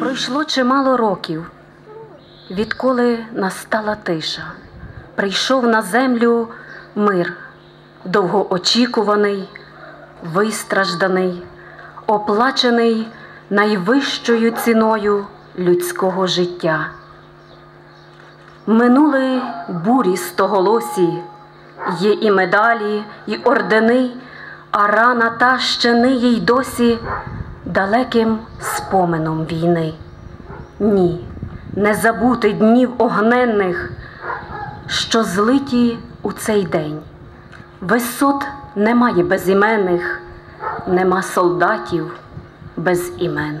Пройшло чимало років, відколи настала тиша. Прийшов на землю мир, довгоочікуваний, вистражданий, оплачений найвищою ціною людського життя. Минули бурі стоголосі, є і медалі, і ордени, а рана та ще ниє й досі далеким споменом війни. Ні, не забути днів огненних, що злиті у цей день. Висот немає безіменних, нема солдатів без імен.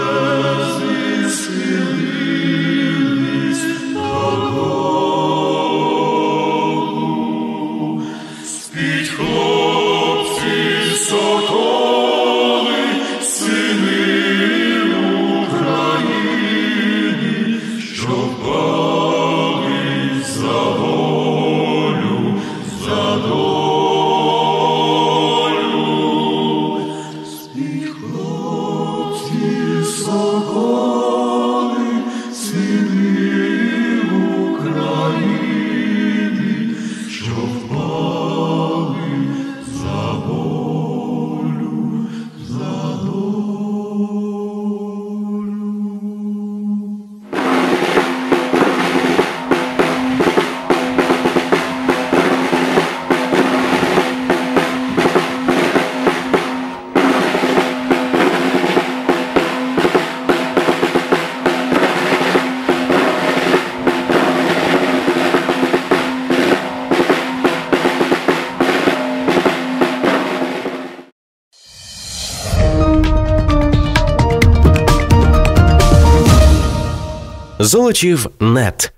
Золочів нет.